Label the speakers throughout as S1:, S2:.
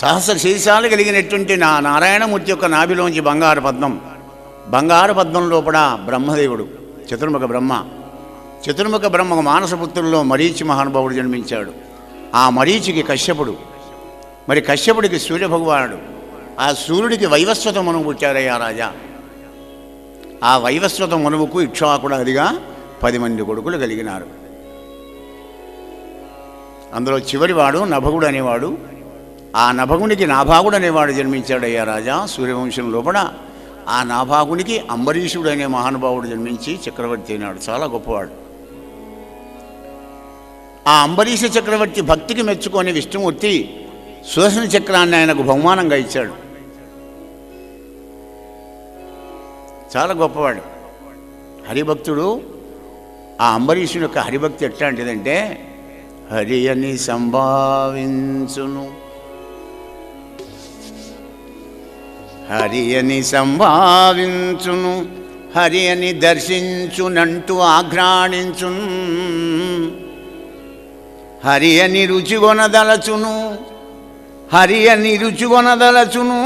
S1: సహస్ర శీర్షాలు కలిగినటువంటి నా నారాయణమూర్తి యొక్క నాభిలోంచి బంగారు పద్మం. బంగారు పద్మం లోపల బ్రహ్మదేవుడు చతుర్ముఖ బ్రహ్మ. చతుర్ముఖ బ్రహ్మ మానసపుత్రుల్లో మరీచి మహానుభావుడు జన్మించాడు. ఆ మరీచికి కశ్యపుడు మరి కశ్యపుడికి సూర్యభగవానుడు. ఆ సూర్యుడికి వైవస్వత మనువు పుట్టారయ్యా రాజా. ఆ వైవస్వత మనువుకు ఇక్ష్వాకుడు అదిగా పది మంది కొడుకులు కలిగినారు. అందులో చివరివాడు నభగుడు అనేవాడు ఆ నభగునికి నాభాగుడు అనేవాడు జన్మించాడయ్యా రాజా సూర్యవంశం లోపల. ఆ నాభాగునికి అంబరీషుడు అనే మహానుభావుడు జన్మించి చక్రవర్తి అయినాడు. చాలా గొప్పవాడు. ఆ అంబరీష చక్రవర్తి భక్తికి మెచ్చుకొని విష్ణుమూర్తి సుదర్శన చక్రాన్ని ఆయనకు బహుమానంగా ఇచ్చాడు. చాలా గొప్పవాడు. హరిభక్తుడు ఆ అంబరీషుని యొక్క హరిభక్తి ఎట్లాంటిదంటే హరి అని సంభావించును. హరి అని సంభావించును హరి అని దర్శించునంటూ ఆఘ్రాణించును. హరి అని రుచిగొనదలచును హరి అని రుచిగొనదలచును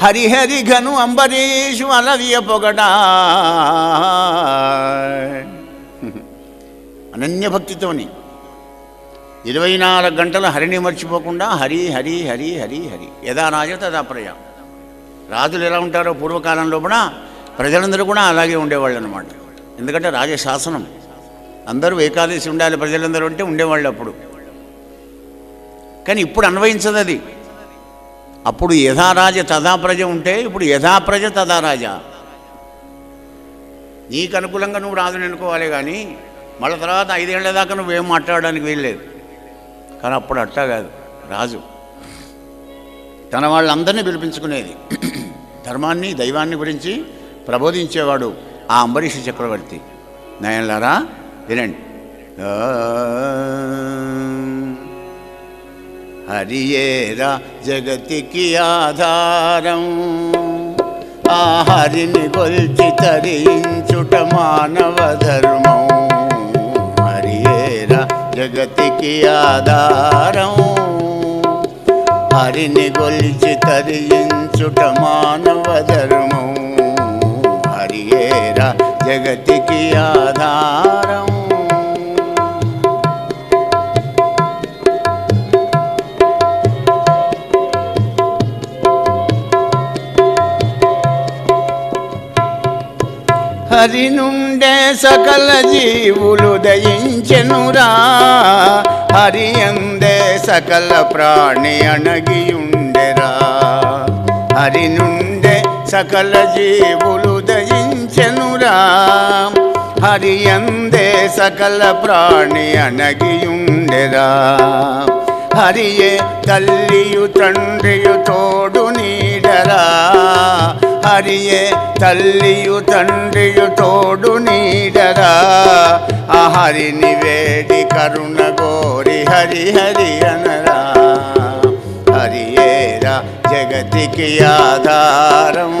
S1: హరిహరి ఘను అంబరీషు అలవియ పొగట అనన్యభక్తితోని ఇరవై నాలుగు గంటలు హరిని మర్చిపోకుండా హరి హరి హరి హరి హరి. యథా రాజ తదా ప్రజ రాజులు ఎలా ఉంటారో పూర్వకాలంలో కూడా ప్రజలందరూ కూడా అలాగే ఉండేవాళ్ళు అనమాట ఎందుకంటే రాజశాసనం. అందరూ ఏకాదశి ఉండాలి ప్రజలందరూ అంటే ఉండేవాళ్ళు అప్పుడు. కానీ ఇప్పుడు అన్వయించదు అది. అప్పుడు యథారాజ తదా ప్రజ ఉంటే ఇప్పుడు యథాప్రజ ప్రజ తదా రాజా నీకు అనుకూలంగా నువ్వు రాజుని అనుకోవాలి కానీ మళ్ళీ తర్వాత ఐదేళ్ళ దాకా నువ్వేం మాట్లాడడానికి వీల్లేదు. కానీ అప్పుడు అట్టా కాదు. రాజు తన వాళ్ళందరినీ పిలిపించుకునేది. ధర్మాన్ని దైవాన్ని గురించి ప్రబోధించేవాడు ఆ అంబరీష చక్రవర్తి. నయనలారా వినండి. హరియేరా జగతికి ఆధారం ఆ హరిని కొల్చి తరించుట మానవ ధర్మం. హరియేరా జగతికి ఆధారం. హరిని గొలిచి తరించుట మానవ ధర్మం హరియేరా జగతికి ఆధారం హరి నుండే సకల జీవులు దయించెనురా. హరి అందే సకల ప్రాణి అణగియుండెరా. హరి నుండే సకల జీవులు దయించెనురా హరియందే సకల ప్రాణి అణగియుండెరా. హరియే తల్లియు తండ్రియు తోడు నీ హరియే తల్లియు తండ్రియు తోడు నీడరా ఆ హరిని వేడి కరుణ గోరి హరి హరి అనరా. హరియేరా జగతికి ఆధారం.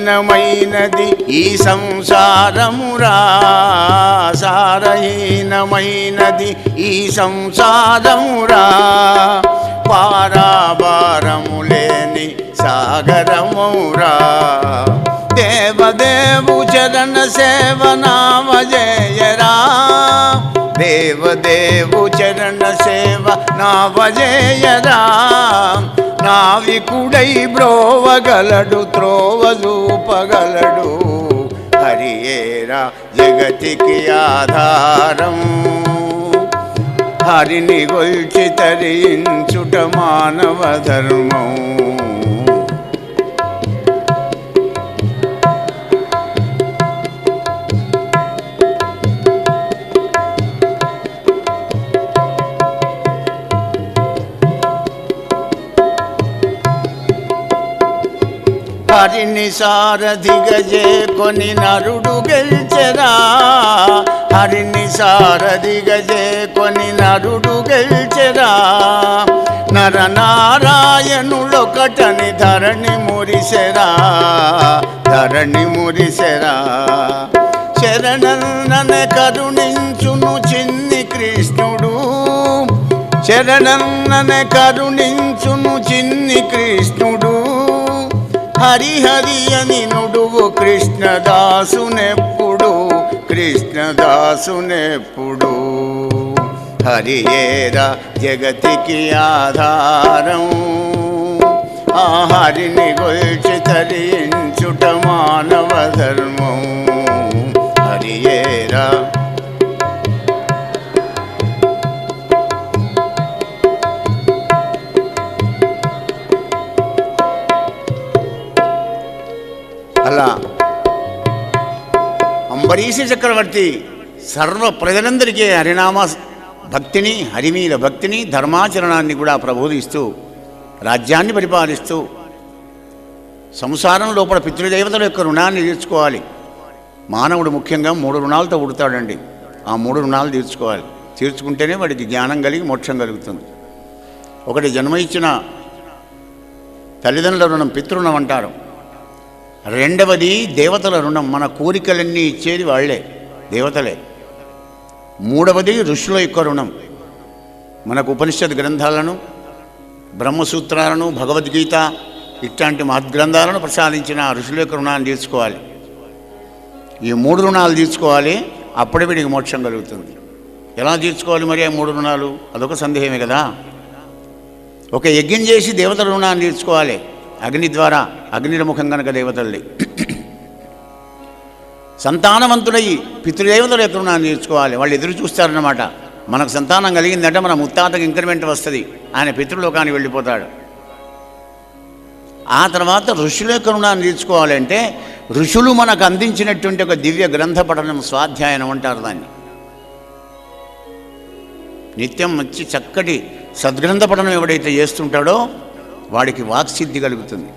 S1: సారహీనమైనది ఈ సంసారమురా. సారహీనమైనది ఈ సంసారమురా. పారాభారము లేని సాగరమురా. దేవదేవు చరణ సేవనామజయరా దేవదేవు చరణ సేవ నావజేయరా. నావికుడై బ్రోవగలడు త్రోవ చూపగలడు. హరియేరా జగతికి ఆధారం. హరిని గొల్చి తరించుట మానవ ధర్మం. వారిని సారథిగజే కొని నరుడు గెలిచెరా. హరిని సారథిగజే కొని నరుడు గెల్చెరా. నరనారాయణులొకటని ధరణి మురిసెరా. ధరణి మురిసెరా. శరణన్న కరుణించును చిన్ని కృష్ణుడు. శరణన్న కరుణించును చిన్ని కృష్ణుడు. హరిహరి అని నుడువు కృష్ణదాసునెప్పుడు కృష్ణదాసునెప్పుడు. హరియేరా జగతికి ఆధారం ఆ హరిని గొల్చి తరించుట మానవ ధర్మం. హరియేరా అంబరీష చక్రవర్తి సర్వ ప్రజలందరికీ హరినామ భక్తిని హరిమీల భక్తిని ధర్మాచరణాన్ని కూడా ప్రబోధిస్తూ రాజ్యాన్ని పరిపాలిస్తూ సంసారం లోపల పితృదేవతల యొక్క రుణాన్ని తీర్చుకోవాలి. మానవుడు ముఖ్యంగా మూడు రుణాలతో పుడతాడండి. ఆ మూడు రుణాలు తీర్చుకోవాలి. తీర్చుకుంటేనే వాడికి జ్ఞానం కలిగి మోక్షం కలుగుతుంది. ఒకటి జన్మ ఇచ్చిన తల్లిదండ్రుల రుణం పితృణం అంటారు. రెండవది దేవతల రుణం. మన కోరికలన్నీ ఇచ్చేది వాళ్ళే దేవతలే. మూడవది ఋషుల యొక్క రుణం. మనకు ఉపనిషత్ గ్రంథాలను బ్రహ్మసూత్రాలను భగవద్గీత ఇట్లాంటి మహద్గ్రంథాలను ప్రసాదించిన ఋషుల యొక్క రుణాన్ని తీర్చుకోవాలి. ఈ మూడు రుణాలు తీర్చుకోవాలి అప్పుడే వీడికి మోక్షం కలుగుతుంది. ఎలా తీర్చుకోవాలి మరి ఆ మూడు రుణాలు? అదొక సందేహమే కదా. ఒక యజ్ఞం చేసి దేవతల రుణాన్ని తీర్చుకోవాలి. అగ్ని ద్వారా అగ్నిరముఖం కనుక దేవతల్ని. సంతానవంతుడై పితృదేవతల యొక్క నేర్చుకోవాలి. వాళ్ళు ఎదురు చూస్తారన్నమాట. మనకు సంతానం కలిగిందంటే మన ముత్తాతకి ఇంక్రిమెంట్ వస్తుంది. ఆయన పితృలోకానికి వెళ్ళిపోతాడు. ఆ తర్వాత ఋషుల యొక్క రుణాన్ని తీర్చుకోవాలంటే ఋషులు మనకు అందించినటువంటి ఒక దివ్య గ్రంథ పఠనం స్వాధ్యాయనం అంటారు దాన్ని. నిత్యం మంచి చక్కటి సద్గ్రంథ పఠనం ఎవడైతే చేస్తుంటాడో వాడికి వాక్సిద్ధి కలుగుతుంది.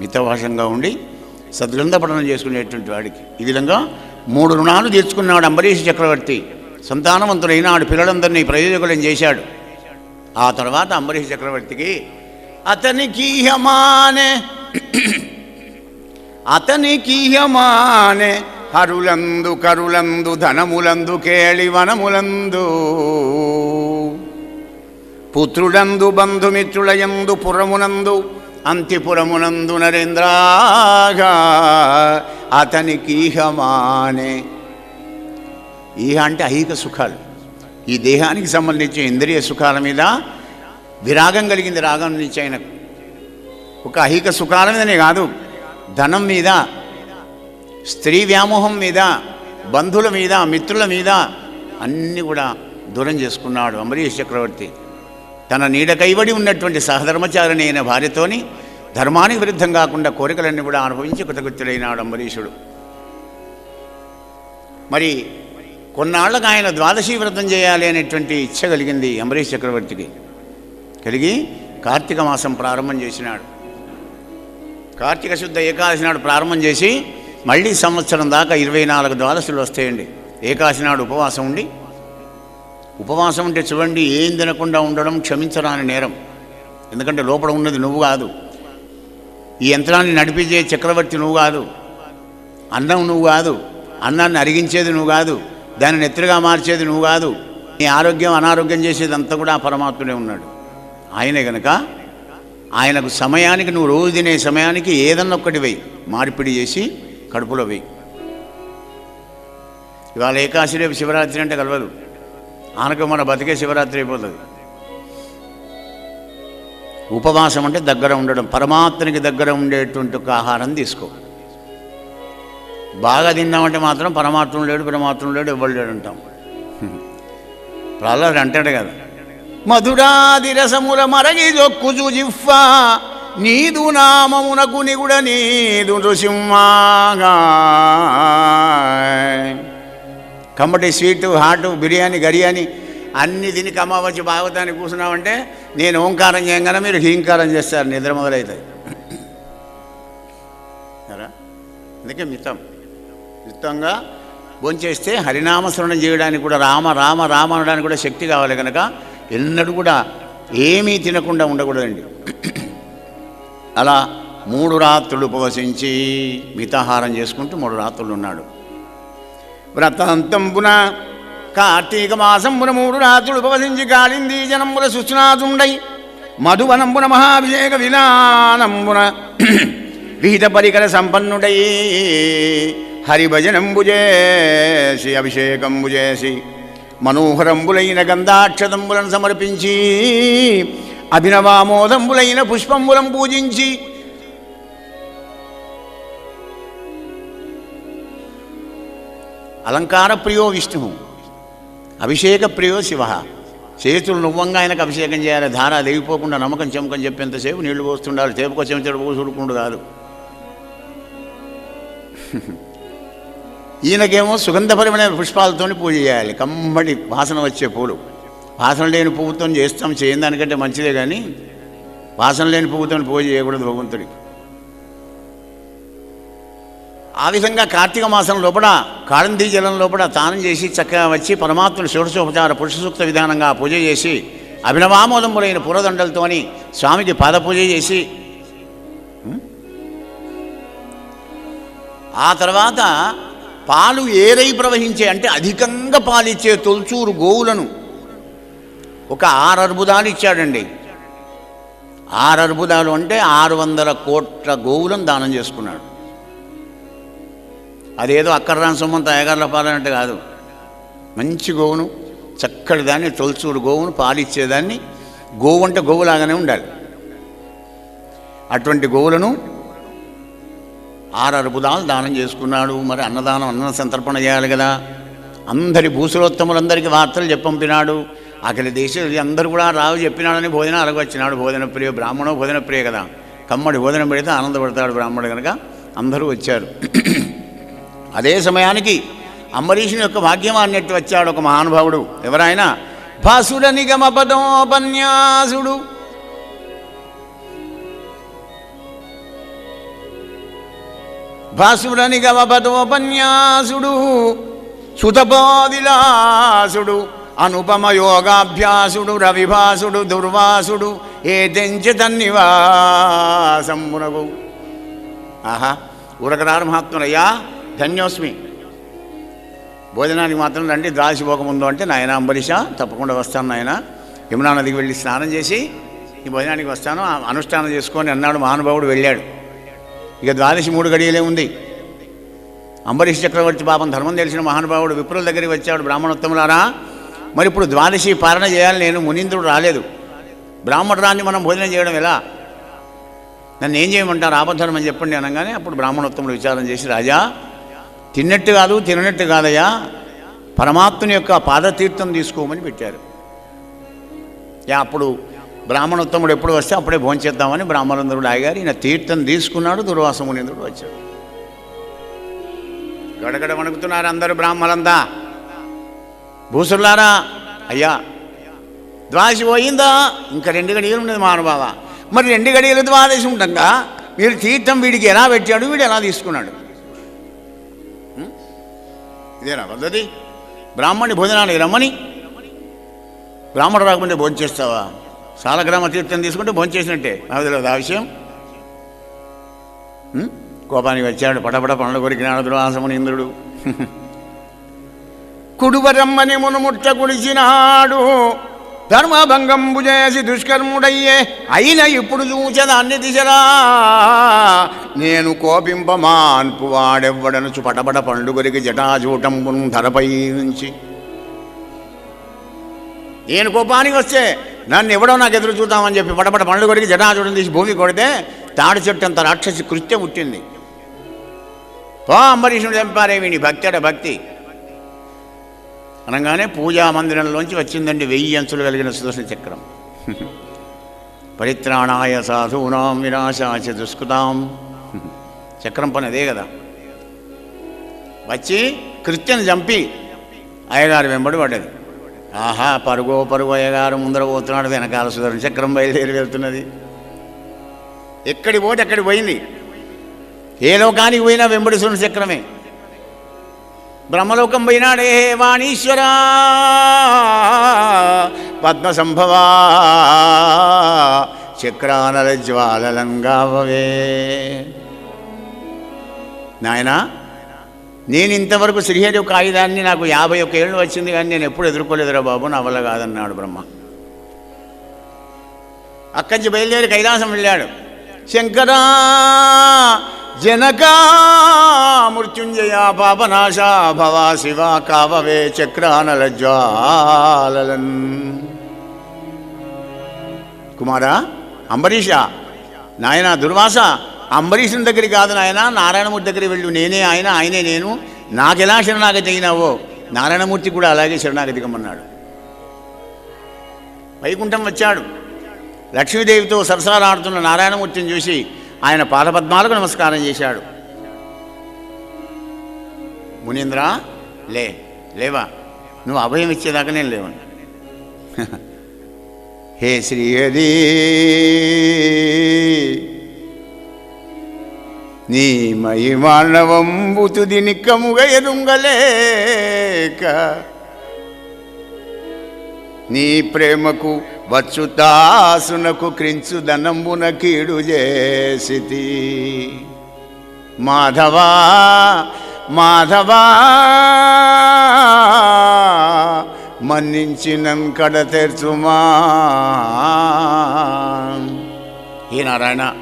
S1: మితభాషంగా ఉండి సద్గ్రంథ పఠనం చేసుకునేటువంటి వాడికి. ఈ విధంగా మూడు రుణాలు తీర్చుకున్నాడు అంబరీష్ చక్రవర్తి. సంతానవంతుడైన ఆడు పిల్లలందరినీ ప్రయోజకులను చేశాడు. ఆ తర్వాత అంబరీష్ చక్రవర్తికి అతనికి హమానే అతనికి హమానే హరులందు కరులందు ధనములందు కేళి వనములందు పుత్రుడందు బంధుమిత్రులయందు పురమునందు అంతిపురమునందు నరేంద్రాగా అతనికి ఈహమానే ఈహ అంటే ఐహిక సుఖాలు. ఈ దేహానికి సంబంధించిన ఇంద్రియ సుఖాల మీద విరాగం కలిగింది. రాగం నుంచి ఆయనకు ఒక ఐహిక సుఖాల మీదనే కాదు ధనం మీద స్త్రీ వ్యామోహం మీద బంధువుల మీద మిత్రుల మీద అన్నీ కూడా దూరం చేసుకున్నాడు అంబరీష్ చక్రవర్తి. తన నీడ కైవడి ఉన్నటువంటి సహధర్మచారిణి అయిన భార్యతోని ధర్మానికి విరుద్ధం కాకుండా కోరికలన్నీ కూడా అనుభవించి కృతకృత్యుడైనాడు అంబరీషుడు. మరి కొన్నాళ్ళకు ఆయన ద్వాదశి వ్రతం చేయాలి అనేటువంటి ఇచ్చ కలిగింది అంబరీష్ చక్రవర్తికి. కలిగి కార్తీక మాసం ప్రారంభం చేసినాడు. కార్తీక శుద్ధ ఏకాదశి నాడు ప్రారంభం చేసి మళ్ళీ సంవత్సరం దాకా ఇరవై నాలుగు ద్వాదశులు వస్తాయండి. ఏకాదశి నాడు ఉపవాసం ఉండి ఉపవాసం ఉంటే చూడండి ఏం తినకుండా ఉండడం క్షమించరాని నేరం. ఎందుకంటే లోపల ఉన్నది నువ్వు కాదు. ఈ యంత్రాన్ని నడిపించే చక్రవర్తి నువ్వు కాదు. అన్నం నువ్వు కాదు. అన్నాన్ని అరిగించేది నువ్వు కాదు. దాన్ని నెత్తిగా మార్చేది నువ్వు కాదు. నీ ఆరోగ్యం అనారోగ్యం చేసేది అంతా కూడా ఆ పరమాత్ముడే ఉన్నాడు. ఆయనే గనక ఆయనకు సమయానికి నువ్వు రోజు తినే సమయానికి ఏదన్నా ఒక్కటి వేయి. మార్పిడి చేసి కడుపులో వేయి. ఇవాళ ఏకాశి రేపు శివరాత్రి అంటే కలవదు. ఆనక మన బతికే శివరాత్రి అయిపోతుంది. ఉపవాసం అంటే దగ్గర ఉండడం పరమాత్మనికి దగ్గర ఉండేటువంటి ఒక ఆహారం తీసుకో. బాగా తిన్నామంటే మాత్రం పరమాత్మ లేడు పరమాత్మ లేడు ఇవ్వలేడు లేడు అంటాం. ప్రహ్లాదు అంటాడు కదా మధురాది రసముల మరగి జొక్కు జిఫ్ఫ నీదు నామమునకు నిగుడ నీదు నృసింహాగా. కమ్మటి స్వీటు హాటు బిర్యానీ గరియాని అన్ని తిని కమ్మవచ్చి భాగవతాన్ని కూర్చున్నామంటే నేను ఓంకారం చేయగానే మీరు హీంకారం చేస్తారు నిద్ర మొదలవుతుంది అందుకే మితం. మితంగా భోంచేస్తే హరినామస్మరణం చేయడానికి కూడా రామ రామ రామ అనడానికి కూడా శక్తి కావాలి కనుక ఎన్నడూ కూడా ఏమీ తినకుండా ఉండకూడదండి. అలా మూడు రాత్రులు ఉపవసించి మితాహారం చేసుకుంటూ మూడు రాత్రులు ఉన్నాడు. వ్రతంతంబున కార్తీక మాసంబున మూడు రాత్రులు ఉపవసించి కాళింది జనంబుల సుస్నాతుండై మధువనంబున మహాభిషేక విధానంబున విహిత పరికర సంపన్నుడై. హరిభజనంబు చేసి అభిషేకంబు చేసి మనోహరంబులైన గంధాక్షతంబులను సమర్పించి. అభినవామోదంబులైన పుష్పంబులం పూజించి. అలంకార ప్రియో విష్ణువు అభిషేక ప్రియో శివ. చేతులు నువ్వంగా ఆయనకు అభిషేకం చేయాలి ధార లేగిపోకుండా నమ్మకం చెమకం చెప్పేంతసేపు నీళ్ళు పోస్తుండాలి చేపుకో చెమచడు పోసుడుకుండు కాదు. ఈయనకేమో సుగంధపరమైన పుష్పాలతోని పూజ చేయాలి కమ్మటి వాసన వచ్చే పూలు. వాసన లేని పువ్వుతో చేస్తాం చేయని దానికంటే మంచిదే కానీ వాసన లేని పువ్వుతో పూజ చేయకూడదు భగవంతుడికి. ఆ విధంగా కార్తీక మాసం లోపల కాళందీ జలం లోపల తానం చేసి చక్కగా వచ్చి పరమాత్మను షోడశోపచార పురుషసూక్త విధానంగా పూజ చేసి అభినవామోదంబులైన పూలదండలతోని స్వామికి పాద పూజ చేసి ఆ తర్వాత పాలు ఏరై ప్రవహించే అంటే అధికంగా పాలిచ్చే తొలచూరు గోవులను ఒక ఆరు అర్బుదాలు ఇచ్చాడండి. ఆరు అర్బుదాలు అంటే ఆరు వందల కోట్ల గోవులను దానం చేసుకున్నాడు. అదేదో అక్కర్రాని సొమ్మంత అయ్యగారుల పాలనంటే కాదు. మంచి గోవును చక్కటి దాన్ని తొలచూడు గోవును పాలిచ్చేదాన్ని గోవు అంటే గోవులాగానే ఉండాలి. అటువంటి గోవులను ఆరు అర్బుదాలు దానం చేసుకున్నాడు. మరి అన్నదానం అన్న సంతర్పణ చేయాలి కదా. అందరి భూసులోత్తములందరికీ వార్తలు చెప్పంపినాడు. అఖిల దేశంలో అందరూ కూడా రావు చెప్పినాడని భోజనం అలగొచ్చినాడు భోజన ప్రియ బ్రాహ్మణో భోజన ప్రియ కదా. కమ్మడి భోజనం పెడితే ఆనందపడతాడు బ్రాహ్మణుడు కనుక. అందరూ వచ్చారు. అదే సమయానికి అంబరీషుని యొక్క భాగ్యం అన్నట్టు వచ్చాడు ఒక మహానుభావుడు. ఎవరైనా భాసుర నిగమ పదోపన్యాసుడు భాసుర నిగమ పదోపన్యాసుడు సుతపోదిలాసుడు. అనుపమ యోగాభ్యాసుడు. రవిభాసుడు. దుర్వాసుడు. ఏ తెంచ తన్నివాసంబునగు ఆహా ఉరకరారు మహాత్ములయ్యా ధన్యోస్మి. భోజనానికి మాత్రం రండి ద్వాదశి పోకముందు అంటే నాయన అంబరీష తప్పకుండా వస్తాను నాయన. యమునా నదికి వెళ్ళి స్నానం చేసి ఈ భోజనానికి వస్తాను. అనుష్ఠానం చేసుకొని అన్నాడు మహానుభావుడు వెళ్ళాడు. ఇక ద్వాదశి మూడు గడియలే ఉంది. అంబరీష్ చక్రవర్తి పాపం ధర్మం తెలిసిన మహానుభావుడు విప్రుల దగ్గరికి వచ్చాడు బ్రాహ్మణోత్తములారా మరి ఇప్పుడు ద్వాదశి పాలన చేయాలి నేను మునీంద్రుడు రాలేదు. బ్రాహ్మణరాన్ని మనం భోజనం చేయడం ఎలా? నన్ను ఏం చేయమంటారు? ఆపద్ధర్మం అని చెప్పండి అనగానే అప్పుడు బ్రాహ్మణోత్తములు విచారం చేసి రాజా తిన్నట్టు కాదు తిననట్టు కాదయ్యా. పరమాత్మని యొక్క పాదతీర్థం తీసుకోమని పెట్టారు. యా అప్పుడు బ్రాహ్మణోత్తముడు ఎప్పుడు వస్తే అప్పుడే భోంచేద్దామని బ్రాహ్మణేంద్రుడు ఆగారు ఈయన తీర్థం తీసుకున్నాడు దుర్వాస మునీంద్రుడు వచ్చాడు. గడగడ వణుకుతున్నారు అందరూ బ్రాహ్మణందా భూసులారా అయ్యా ద్వాదశి పోయిందా? ఇంకా రెండు గడియలు ఉన్నది మహానుభావ. మరి రెండు గడియలు ద్వాదశి ఉండగా మీరు తీర్థం వీడికి ఎలా పెట్టాడు వీడు ఎలా తీసుకున్నాడు? ఇదేనా? పద్ధతి? బ్రాహ్మణి భోజనానికి రమ్మని. బ్రాహ్మణు రాకపోతే భోజనం చేస్తావా? సాలగ్రామ తీర్థం తీసుకుంటే భోజనం చేసినట్టే. నాకు తెలియదు ఆ విషయం. కోపానికి వచ్చాడు. పడపడ పనులు జ్ఞాన దుర్వాసముని ఇంద్రుడు. కుడువరమ్మని మునుముట్ట కుడిచినాడు ధర్మభంగంబు చేసి దుష్కర్ముడయ్యే. అయిన ఇప్పుడు చూచదాన్ని దిశరా. నేను కోపింపమాన్పు వాడెవ్వడనుచు పటపట పండుగరికి జటాజూటంబును ధరపై నుంచి. నేను కోపానికి వస్తే నన్ను ఎవడో నాకు ఎదురు చూద్దామని చెప్పి పటపట పండు కొరికి జటాజూటం తీసి భూమి కొడితే తాడి చెట్టు అంత రాక్షసి కృత్యం పుట్టింది. పో అంబరీషుడు చంపారే వీని భక్తి అట భక్తి. అనగానే పూజా మందిరంలోంచి వచ్చిందండి వెయ్యి అంచులు కలిగిన సుదర్శన చక్రం. పరిత్రాణాయ సాధూనాం వినాశాచ దుష్కృతాం. చక్రం పని అదే కదా. వచ్చి కృత్యం చంపి అయ్యగారు వెంబడి పడ్డది. ఆహా పరుగో పరుగు అయ్యగారు ముందర పోతున్నాడు వెనకాల సుదర్శన చక్రం బయలుదేరి వెళ్తున్నది. ఎక్కడి పోటీ అక్కడికి పోయింది. ఏ లోకానికి పోయినా వెంబడి సురణ చక్రమే. బ్రహ్మలోకం పోయినాడే వాణీశ్వర! పద్మసంభవా! చక్రానల జ్వాలలంగావే నాయనా నేను ఇంతవరకు శ్రీహరి ఒక ఆయుధాన్ని నాకు యాభై ఒక్క ఏళ్ళు వచ్చింది కానీ నేను ఎప్పుడు ఎదుర్కోలేదురా బాబు నా వల్ల కాదన్నాడు బ్రహ్మ. అక్కడి నుంచి బయలుదేరి కైలాసం వెళ్ళాడు. శంకరా జనకా మృత్యుంజయ పాపనాశ భవా శివ కావవే చక్రానలజ్వాలన్ కుమారా అంబరీష నాయన దుర్వాస అంబరీషుని దగ్గరికి కాదు నాయన నారాయణమూర్తి దగ్గరికి వెళ్ళు. నేనే ఆయన ఆయనే నేను. నాకెలా శరణాగతి అయినావో నారాయణమూర్తి కూడా అలాగే శరణాగతి కమ్మన్నాడు వైకుంఠం వచ్చాడు. లక్ష్మీదేవితో సరసరాడుతున్న నారాయణమూర్తిని చూసి ఆయన పాదపద్మాలకు నమస్కారం చేశాడు. మునీంద్ర లే లేవా? నువ్వు అభయం ఇచ్చేదాకా నేను లేవు హే శ్రీహరి నీ మహిమాణవంబు నిక్కముగ ఎరుంగలేక నీ ప్రేమకు వచ్చుతాసునకు క్రించు ధనంబున కీడు చేసితి. మాధవా మాధవా మన్నించినం కడ తెర్చుమా. ఏ నారాయణ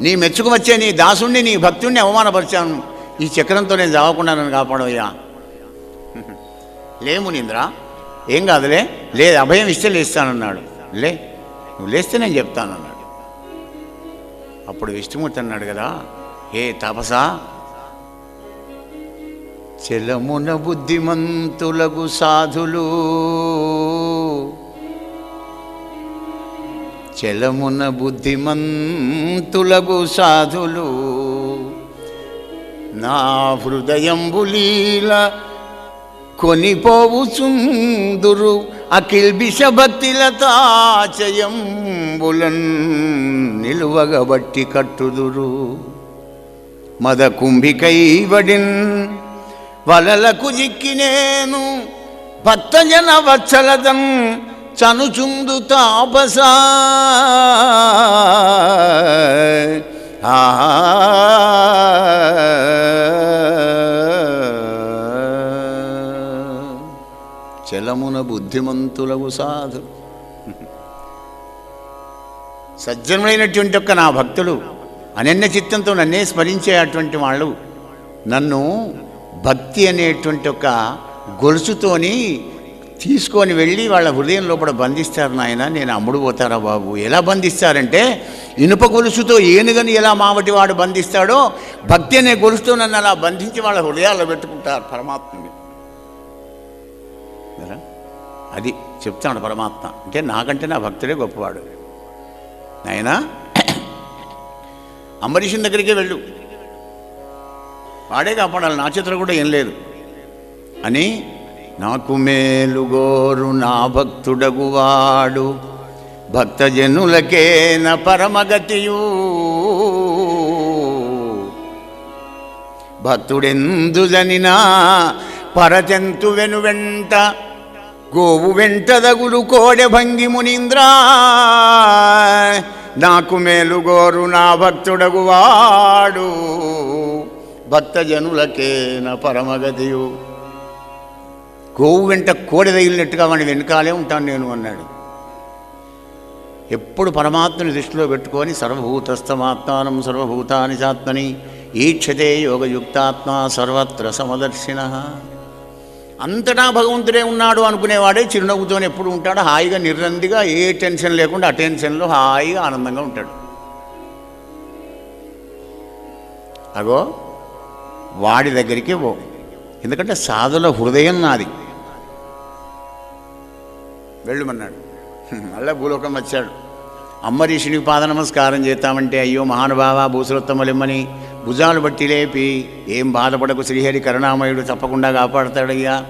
S1: నీ మెచ్చుకు వచ్చే నీ దాసుణ్ణి నీ భక్తుణ్ణి అవమానపరిచాను. ఈ చక్రంతో నేను చావకుండా నన్ను కాపాడవయ్యా. లేము నింద్రా? ఏం కాదులే? లేదు అభయం ఇస్తే లేస్తానన్నాడు. లే నువ్వు లేస్తే నేను చెప్తానన్నాడు. అప్పుడు విష్ణుమూర్తి అన్నాడు కదా ఏ తపసా చెలమున బుద్ధిమంతులకు సాధులు చెలమున బుద్ధిమంతులకు సాధులు నా హృదయంబులీల కొనిపోవుచుందురు. అఖిల్ బిషభక్తిలతాచయంబులన్ నిలువగబట్టి కట్టుదురు. మద కుంభికైవడిన్ వలలకు జిక్కినేను. భక్తజన వత్సలదం చనుచుందు తాపస. చలమున బుద్ధిమంతులవు సాధు. సజ్జనుడైనటువంటి యొక్క నా భక్తులు అనన్య చిత్తంతో నన్నే స్మరించే అటువంటి వాళ్ళు నన్ను భక్తి అనేటువంటి ఒక గొలుసుతోని తీసుకొని వెళ్ళి వాళ్ళ హృదయం లోపల బంధిస్తారు నాయన నేను అమ్ముడు పోతారా బాబు? ఎలా బంధిస్తారంటే ఇనుప గొలుసుతో ఏనుగని ఎలా మావటి వాడు బంధిస్తాడో భక్తి అనే గొలుసుతో నన్ను అలా బంధించి వాళ్ళ హృదయాల్లో పెట్టుకుంటారు పరమాత్మని. అది చెప్తాడు పరమాత్మ. అంటే నాకంటే నా భక్తుడే గొప్పవాడు. నాయనా? అంబరీషుని దగ్గరికే వెళ్ళు. వాడే కాపాడాలి నా చేతిలో కూడా ఏం లేదు. అని నాకు మేలుగోరు నా భక్తుడగువాడు. భక్తజనులకేన పరమగతియు. భక్తుడెందు జనినా పరచెంతు వెను గోవు వెంటదగులు కోడె భంగి మునీంద్రా. నాకు మేలుగోరు నా భక్తుడగువాడు. భక్తజనులకేన పరమగతియు. గోవు వెంట కోడె తగిలినట్టుగా వాడి వెనకాలే ఉంటాను నేను అన్నాడు. ఎప్పుడు పరమాత్మని దృష్టిలో పెట్టుకొని సర్వభూతస్థమాత్మానం సర్వభూతాని చాత్మని ఈక్షతే యోగయుక్తాత్మ సర్వత్ర సమదర్శిన. అంతటా భగవంతుడే ఉన్నాడు అనుకునేవాడే చిరునవ్వుతో ఎప్పుడు ఉంటాడు. హాయిగా నిర్రందిగా ఏ టెన్షన్ లేకుండా ఆ టెన్షన్లో హాయిగా ఆనందంగా ఉంటాడు. అగో వాడి దగ్గరికి పో. ఎందుకంటే సాధుల హృదయం నాది. వెళ్ళమన్నాడు. మళ్ళీ భూలోకం వచ్చాడు. అమ్మరీషునికి పాద నమస్కారం చేస్తామంటే అయ్యో మహానుభావ భూసులోత్తమలిమ్మని భుజాలు బట్టి లేపి ఏం బాధపడకు శ్రీహరి కరుణామయుడు తప్పకుండా కాపాడతాడయ్యా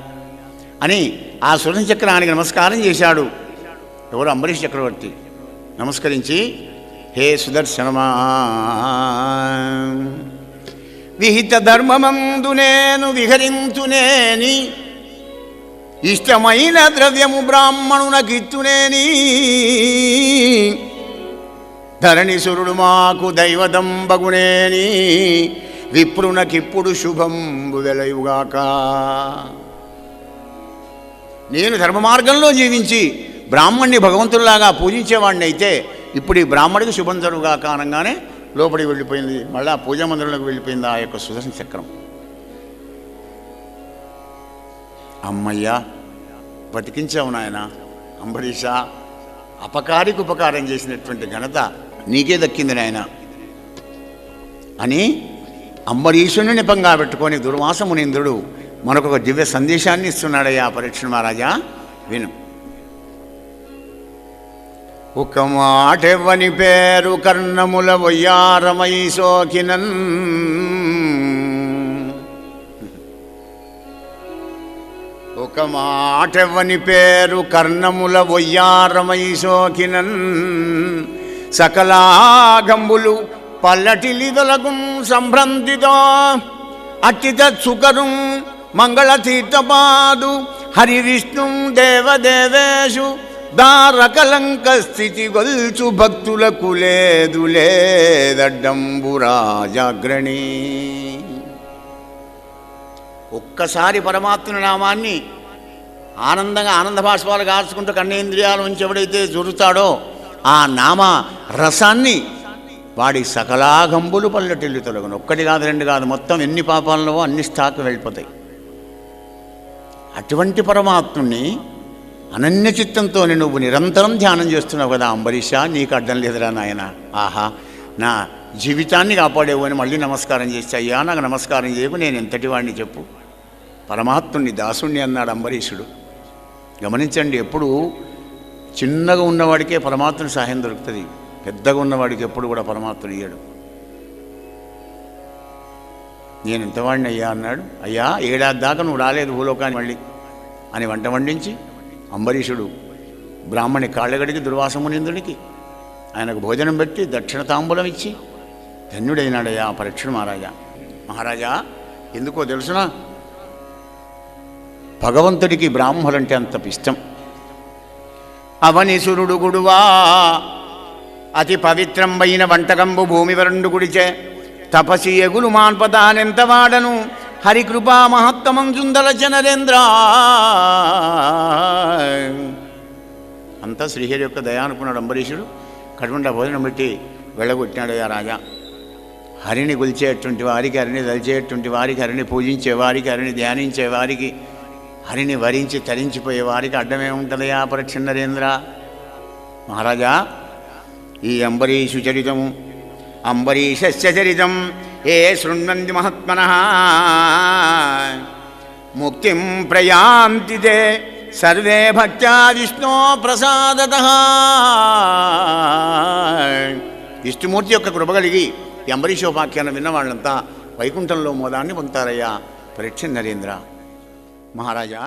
S1: అని ఆ సురణ చక్రానికి నమస్కారం చేశాడు. ఎవరు? అంబరీష్ చక్రవర్తి. నమస్కరించి హే సుదర్శనమా విహిత ధర్మమందు నేను విహరించునేని ఇష్టమైన ద్రవ్యము బ్రాహ్మణునకిత్తునేని ధరణిసురుడు మాకు దైవదంబగునేని విప్రునకిప్పుడు శుభంబు వెలయుగాక. నేను ధర్మ మార్గంలో జీవించి బ్రాహ్మణ్ణి భగవంతుడిలాగా పూజించేవాడిని అయితే ఇప్పుడు ఈ బ్రాహ్మడికి శుభం జరుగుగాక అనగానే లోపలికి వెళ్ళిపోయింది. మళ్ళీ ఆ పూజా మందిరంలోకి వెళ్ళిపోయింది ఆ యొక్క సుదర్శన చక్రం. అమ్మయ్యా బతికించావు నాయన. అంబరీష అపకారికి ఉపకారం చేసినటువంటి ఘనత నీకే దక్కింది నాయన. అని అంబరీషుని నిపంగా పెట్టుకొని దుర్వాస మునీంద్రుడు మనకొక దివ్య సందేశాన్ని ఇస్తున్నాడయ్యా పరీక్ష మహారాజా. విను. ఒక మాటెవ్వని పేరు కర్ణముల వయ్యారమై సోకినన్. ఒక మాటెవ్వని పేరు కర్ణముల వయ్యారమై సోకినన్. సకలాగంబులు పల్లటిలిదలకు సంభ్రంతితో అట్టిత సుకరు మంగళతీర్థపాదు హరి విష్ణు దేవదేవేషు దారకలంక స్థితి గొల్చు భక్తులకు లేదు లేదడ్డంబు ఒక్కసారి పరమాత్మ నామాన్ని ఆనందంగా ఆనంద భాష్పాలు కాల్చుకుంటూ కన్నేంద్రియాల నుంచి ఎవడైతే జురుతాడో ఆ నామ రసాన్ని వాడి సకలాగంబులు పల్లెటిల్లు తొలగను. ఒక్కటి కాదు రెండు కాదు మొత్తం ఎన్ని పాపాలలో అన్ని స్టాక్ వెళ్ళిపోతాయి. అటువంటి పరమాత్ముని అనన్య చిత్తంతో నువ్వు నిరంతరం ధ్యానం చేస్తున్నావు కదా అంబరీష నీకు అడ్డం లేదురా నాయన. ఆహా నా జీవితాన్ని కాపాడేవు అని మళ్ళీ నమస్కారం చేస్తే అయ్యా నాకు నమస్కారం చేయకు నేను ఎంతటి వాడిని చెప్పు. పరమాత్ముని దాసుణ్ణి అన్నాడు అంబరీషుడు. గమనించండి ఎప్పుడు చిన్నగా ఉన్నవాడికే పరమాత్మని సహాయం దొరుకుతుంది. పెద్దగా ఉన్నవాడికి ఎప్పుడు కూడా పరమాత్మను ఇయ్యడు. నేను ఇంతవాడిని అయ్యా అన్నాడు. అయ్యా ఏడాది దాకా నువ్వు రాలేదు భూలోకాన్ని మళ్ళీ అని వంట వండించి అంబరీషుడు బ్రాహ్మణి కాళ్ళగడికి దుర్వాసమునిందుడికి ఆయనకు భోజనం పెట్టి దక్షిణ తాంబూలం ఇచ్చి ధన్యుడైనాడయ్యా పరీక్షడు పరీక్షణ మహారాజా. మహారాజా ఎందుకో తెలుసునా? భగవంతుడికి బ్రాహ్మలంటే అంత ఇష్టం అవనిసురుడు గుడువా. అతి పవిత్రంబైన వంటకంబు భూమి వరుండు గుడిచే. తపసి ఎగులు మాన్పదానెంత వాడను. హరికృపా మహత్తమం సుందర జనరేంద్ర. అంతా శ్రీహరి యొక్క దయ అనుకున్నాడు అంబరీషుడు. కడుపుండా భోజనం పెట్టి వెళ్ళగొట్టినాడయ్యా రాజా. హరిని కొలిచేటువంటి వారికి హరిని దలిచేటువంటి వారికి హరిని పూజించే వారికి హరిని ధ్యానించే వారికి హరిని వరించి తరించిపోయేవారికి అడ్డమే ఉంటుందయా పరీక్ష నరేంద్ర మహారాజా ఈ అంబరీషు చరితము అంబరీషస్య చరితం ఏ శృణ్వంతి మహాత్మన. ముక్తిం ప్రయాంతి తే సర్వే భక్త్యా విష్ణో ప్రసాదత. విష్ణుమూర్తి యొక్క కృప కలిగి ఈ అంబరీషోపాఖ్యానం విన్న వాళ్ళంతా వైకుంఠంలో మోదాన్ని పొందుతారయ్యా పరీక్ష నరేంద్ర మహారాజా